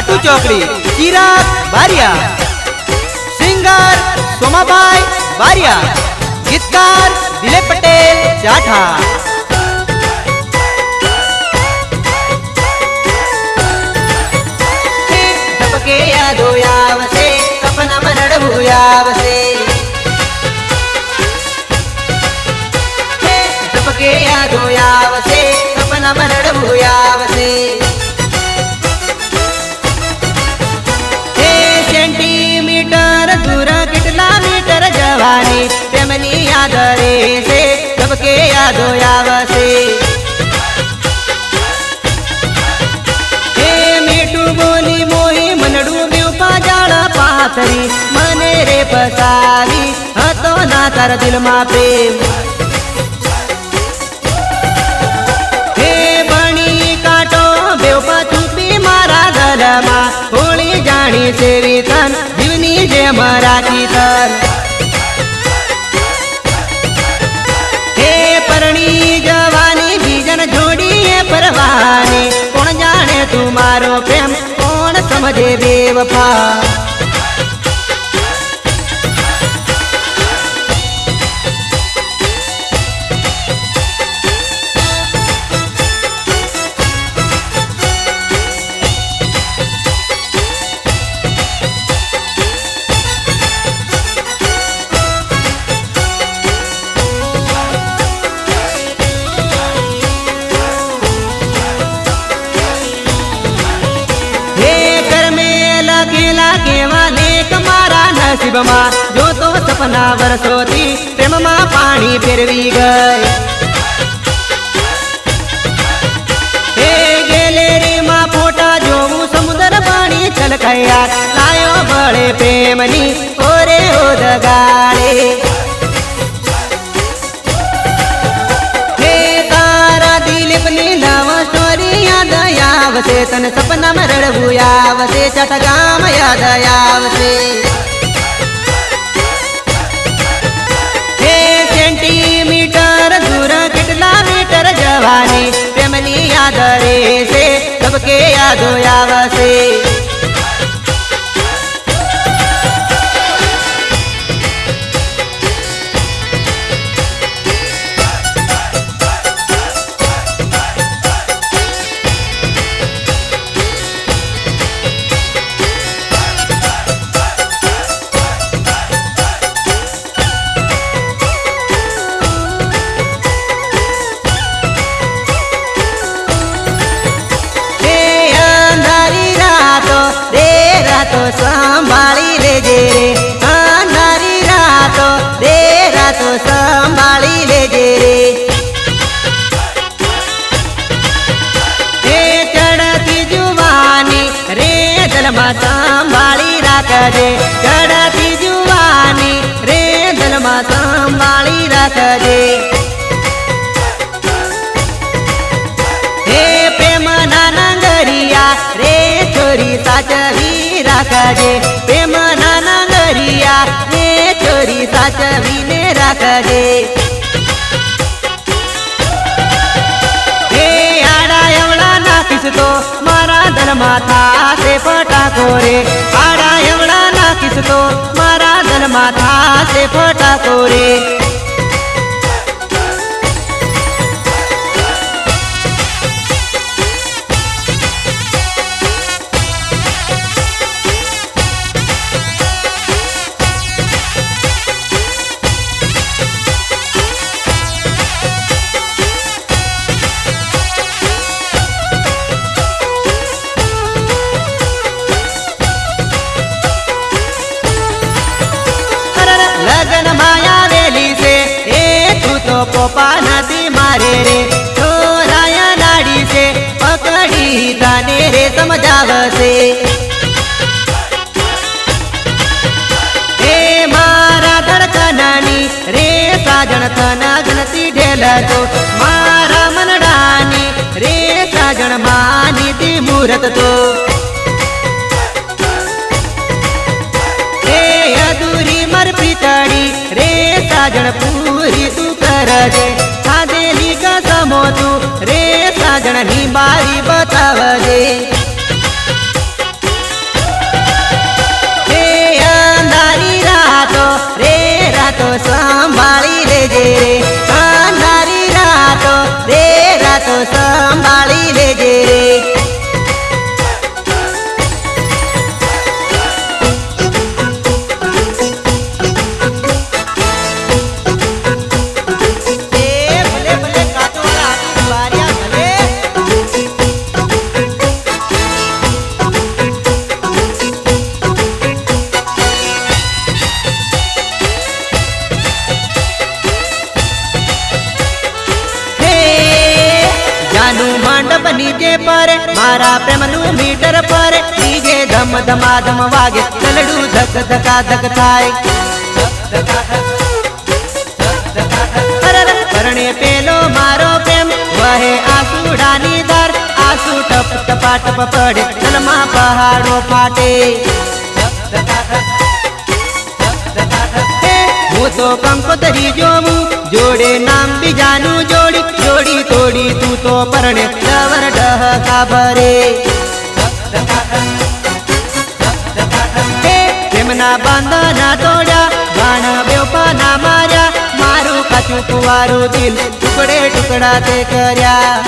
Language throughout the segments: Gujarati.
ફોટોગ્રાફી કાટુ ચોકડી ચિરાગ બારિયા સિંગર સોમાભાઈ બારિયા ગીતકાર દિલીપ પટેલ જાઠા ધબકે યાદો આવશે સપનામાં રડવું આવશે તેમની યાદ રહેશે ધબકે યાદો આવશે. મને રે ફસાવી હતો ના તારા દિલમાં પ્રેમ. હે બણી કાટો બેવ પછુપી મારા ગલમાં હોળી જાણી સેવી તન, જીવની જેમ રાખી તન. પરણી જવાની બીજન જોડીએ પરવાની. કોણ જાણે તું મારો પ્રેમ? કોણ સમજે બેવફા? નસીબમાં જો તો સપના વર્ષોથી પ્રેમમાં પાણી ફેરવી ગઈ. હે ગેલેરીમાં ફોટા જોવું, સમુદ્ર પાણી છલકાયા લાયો બળે પ્રેમની ઓરે ઓદગાડે હે તારા દિલીપની લવ સ્ટોરી યાદ રડવું આવશે, ચટગામ યાદ આવશે. જવાની પ્રેમની યાદ રહેશે સબકે યાદો આવશે. દલમાં સંભાળી રાખજે ચડતી જુવાની રે દલમાં સંભાળી રાખજે. હે પ્રેમ નાનગરિયા રે છોરી સાચવી રાખજે. પ્રેમ નાનગરિયા રે છોરી સાચવીને રાખજે. દલમાં થાશે ફટાકો રે આડા એવડા નાખીશ તો મારા દલમાં થાશે ફટાકો રે પોપા નથી મારે રે. છોરાયા લાડી છે, પકડી તને રે સમજાવશે. સાજણ થના ગણતી ઢેલ તો મારા મનડાની, રે સાજણ માની તી મુહૂર્ત તો અધૂરી મર પીતળી, રે સાજણ પૂરી તું કરજે ખાધેલી કસમો તું રે રાજણની બારી બતાવજે. ધમ વાગે ચલડું ધક ધકા ધક થાય. પરણે પેલો મારો પ્રેમ વહે આસુડાની દર આસુ ટપ ટપા ટપ પડે તલમાં પહાડો ફાટે તો કંકોતરી જોવું જોડે નામ બીજાનું જોડી જોડી તોડી તું તો પરણે ડવર ડહકા ભરે પ્રેમના બંધના તોડ્યા? બાણ બેવપાના માર્યા. મારું કાચું કુવારું દિલ ટુકડે ટુકડા તે કર્યા.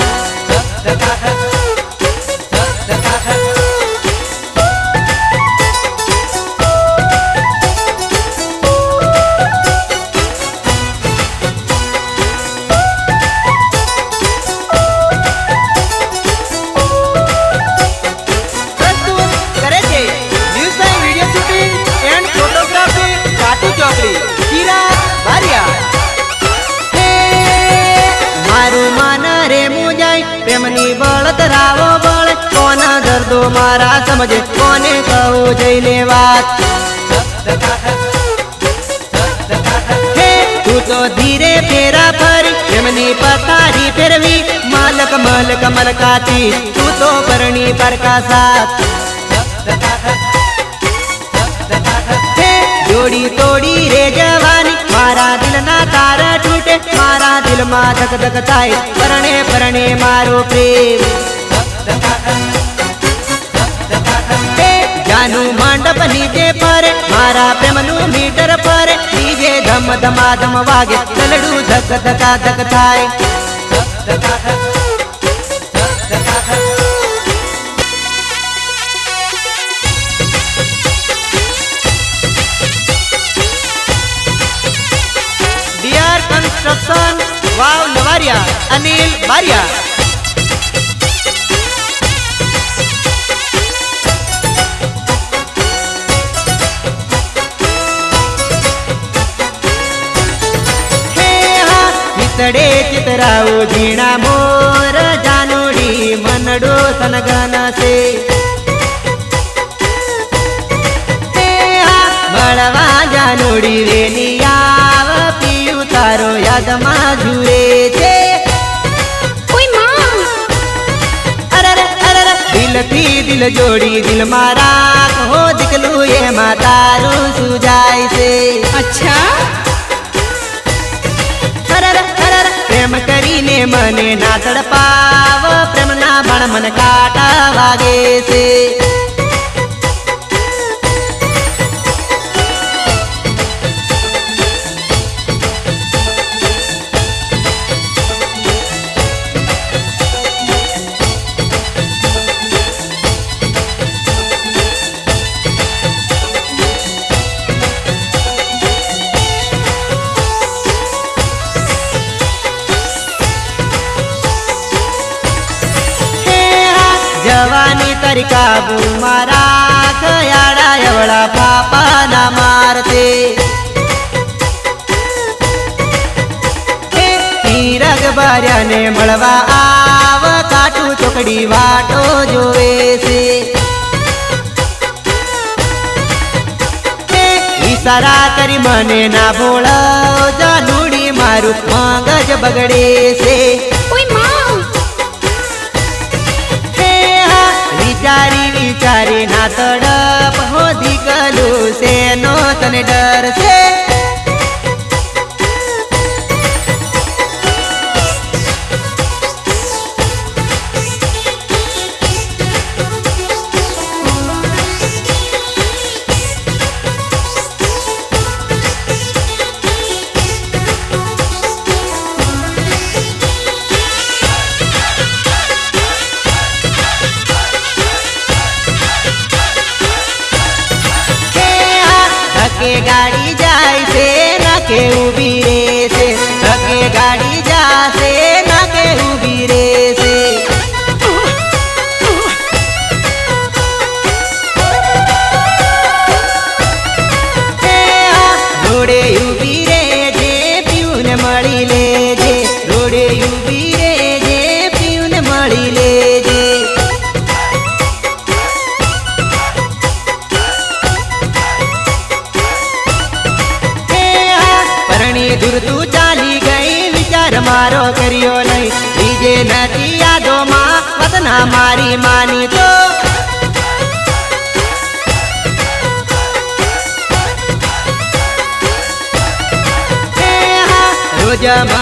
બળતરાવો બળ કોના દર્દો મારા સમજે? કોને કહું જઈને વાત? તું તો ધીરે ફેરા ફરી, એમની પથારી ફેરવી, માલક મલક મલકાતી તું તો પરણી પરકા સાથ જોડી તોડી રે જવાની, મારા દિલના તારા તૂટે, મારા દિલમાં ધક ધક થાય પરણે પરણે મારો પ્રેમ. જાનું મંડપ નીચે પર, મારા પ્રેમનું મીટર પર નીચે ધમ ધમા ધમ વાગે ચલડું ધક ધકા ધક થાય. DR construction, Vav Navariya, Anil Bariya. ચિતડે ચિતરાવું ઝીણા મોર જાનુડી મનડો સનગન છે. હે મળવા જાનુડી રેની આવ પીયું તારો યાદમાં જુએ છે. દિલથી દિલ જોડી દિલ મારા હો દીકલું એમાં તારું સુજાય છે. અચ્છા. પ્રેમ કરીને મને ના તડપાવ પ્રેમના બાણ મને કાટા વાગે મળવા આવ કાટું ચોકડી વાટો જોવે છે. હે, ઈશારા કરી મને ના ભોળવ જાનુડી મારું મગજ બગડે છે. હે હા, વિચારી વિચારી ના તડપ હોધી ગલું છે નો તને ડર છે.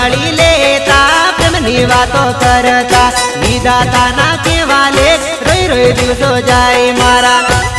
મળી લેતા પ્રેમની વાતો કરતા નિદાતાના કેવા લે રોઈ રોઈ દિવસો જાય મારા.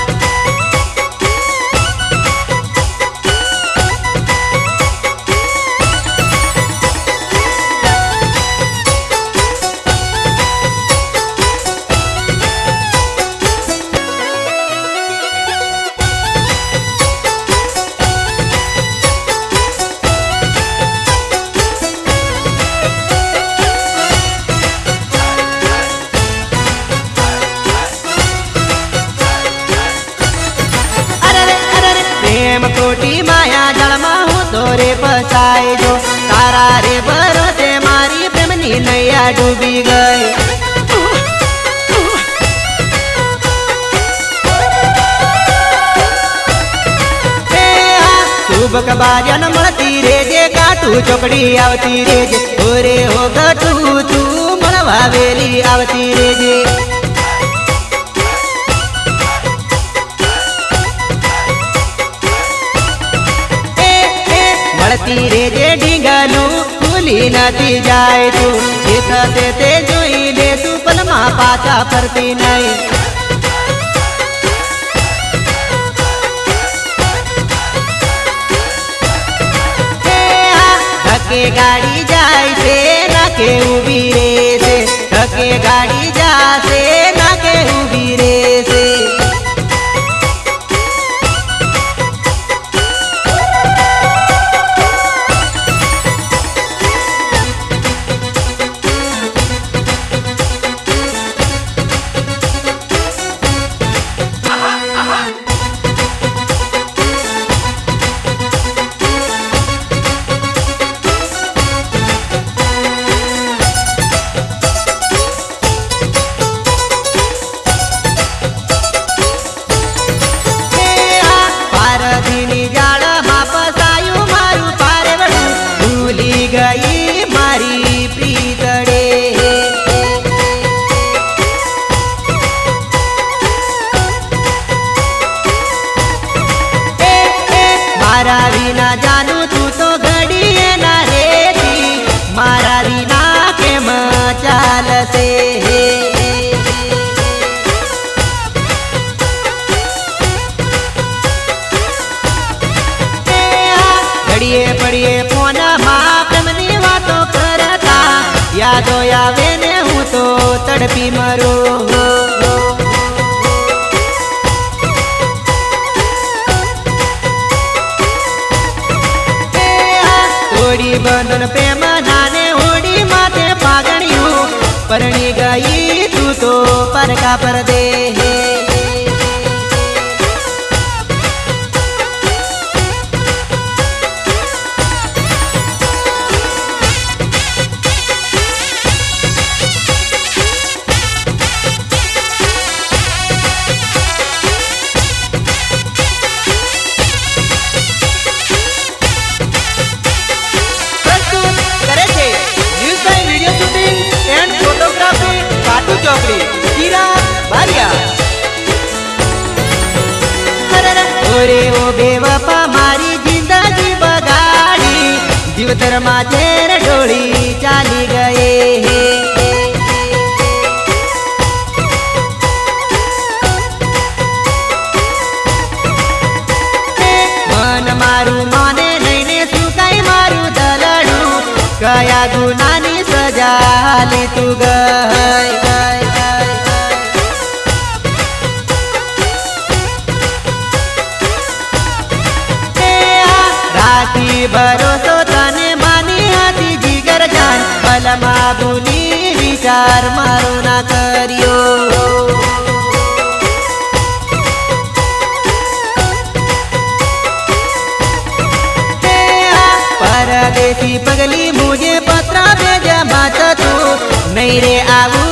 શુભ મળતી રે રેજે કાટું ચોકડી આવતી રેજે. ઓરે હો ગટું તું મળવા વેલી આવતી રેજે. એ એ, મળતી રે જે ઢીંગલું ભૂલી નથી જાય તું. જે તે જોઈ લે તું પલમાં પાછા ફરતી નહીં. ધકે ગાડી જાય છે નાકે ઊભી છે. ધકે ગાડી જાશે નાકે ઊભી રે હે Bonilla. પરકા પર દે જીવતરમાં ઝેર ઢોળી ચાલી ગયે લઈને સુકાઈ મારું દલડું? કયા ગુનાની સજા લે તું ગઈ? ભરોસો વિચાર મારો ના કર્યો. પરદેશી પગલી મુજે પત્ર ભેજા માતા તું નહીં રે આવું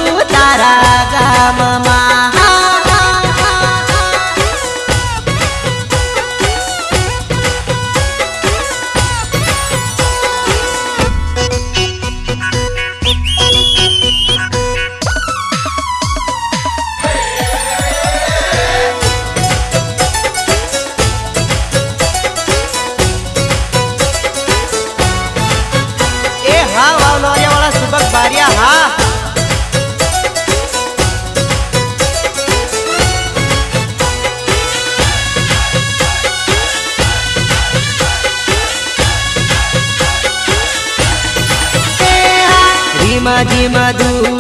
মাঝে মাধু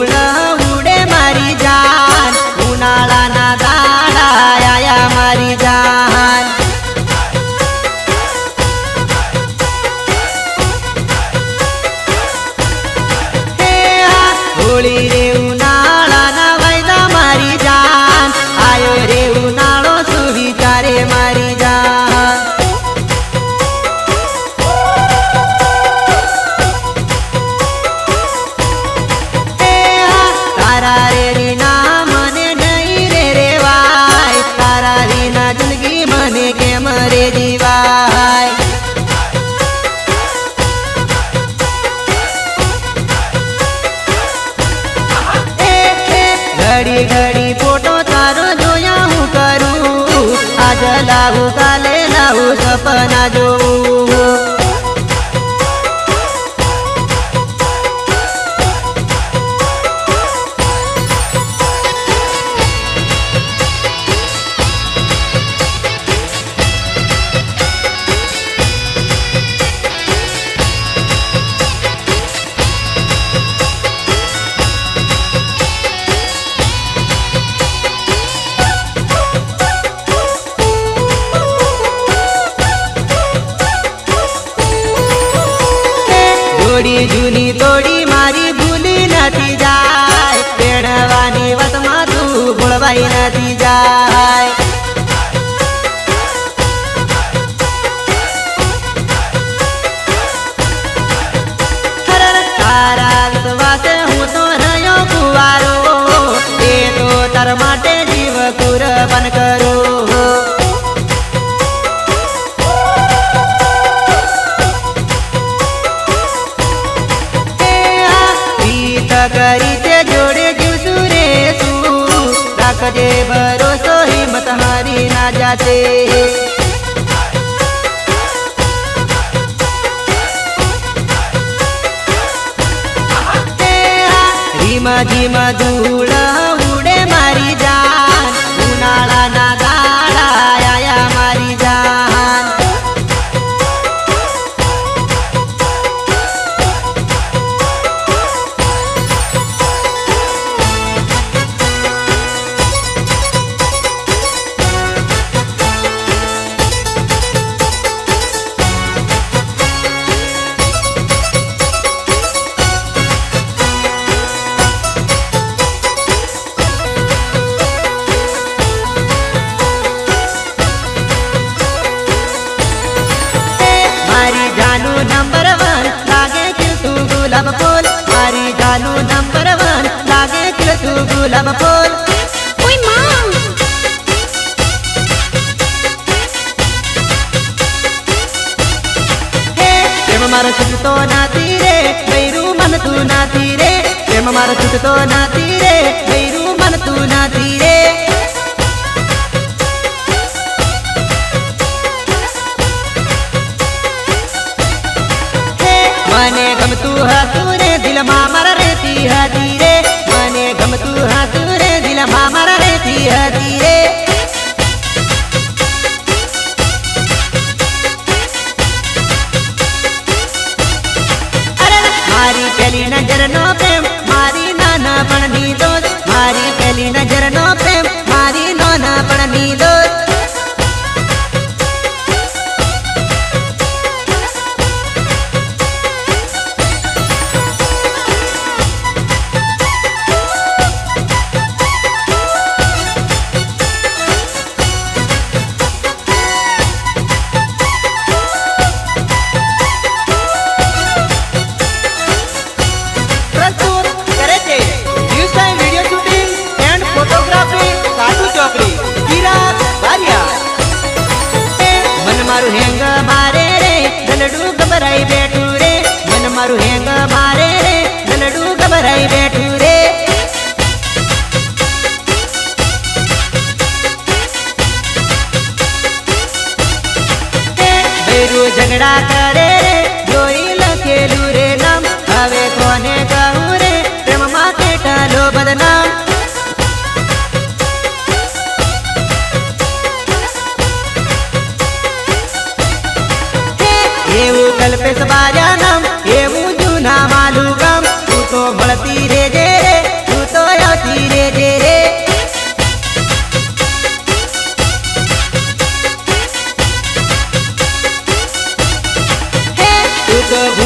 na થોડી જૂની તોડી મારી ભૂલી નથી જાય. પેણવાની વતમાં તું ભૂલવાઈ નથી જાય. રાજા છે ધીમા ધીમા ધૂ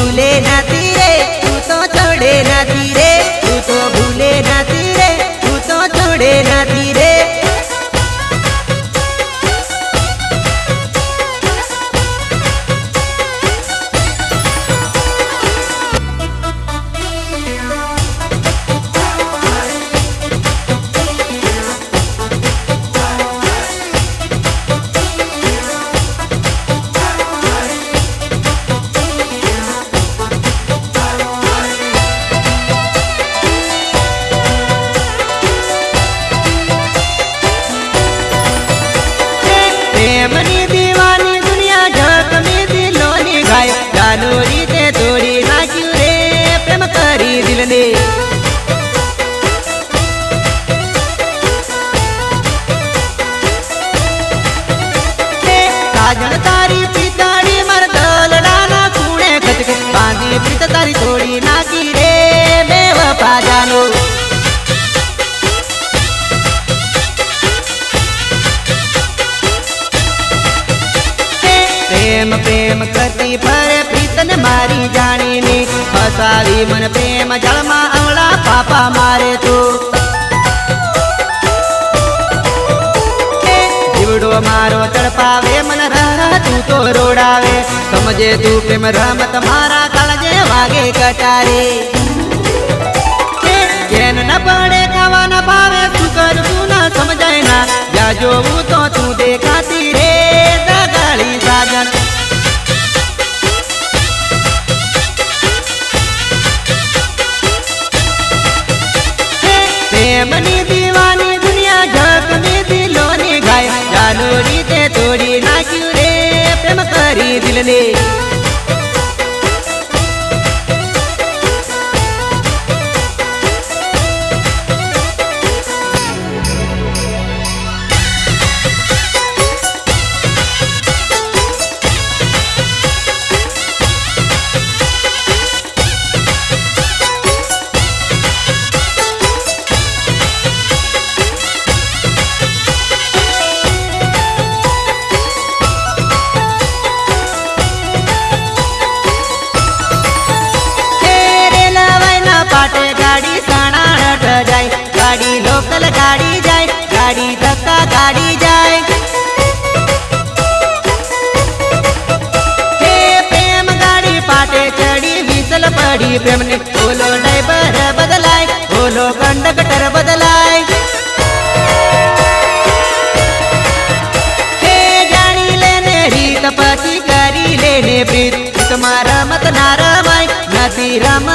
તું બાંધી પ્રીત તારી તોડી નાખી રે બે વફા જાનો પ્રેમ પ્રેમ કરતી ફરે પ્રીતન મારી જાણીને. ફસાવી મન પ્રેમ જળમાં અવળા પાપા મારે તું. મારો તડપાવે મન તું તો રોડાવે. સમજે તું પ્રેમ રમત મારા કાળજે વાગે કટારે. કેન ન પડે ખાવા ન ભાવે, શું કરવું ના સમજાય ના. જ્યાં જોવું તો તું દેખાતી રે સગાળી સાજન. પ્રેમની દીવાની દુનિયા, જગની દિલોની ગાય. ચાલુ રીતે તોડી નાખ્યું રે પ્રેમ કરી દિલને પડી પ્રેમની ઓલો ડ્રાઈવર બદલાય ઓલો કંડક્ટર બદલાય. જાણી લેને રીત પછી કરી લેને પ્રીત તમારા મત ના રમાય, નથી રમવાનો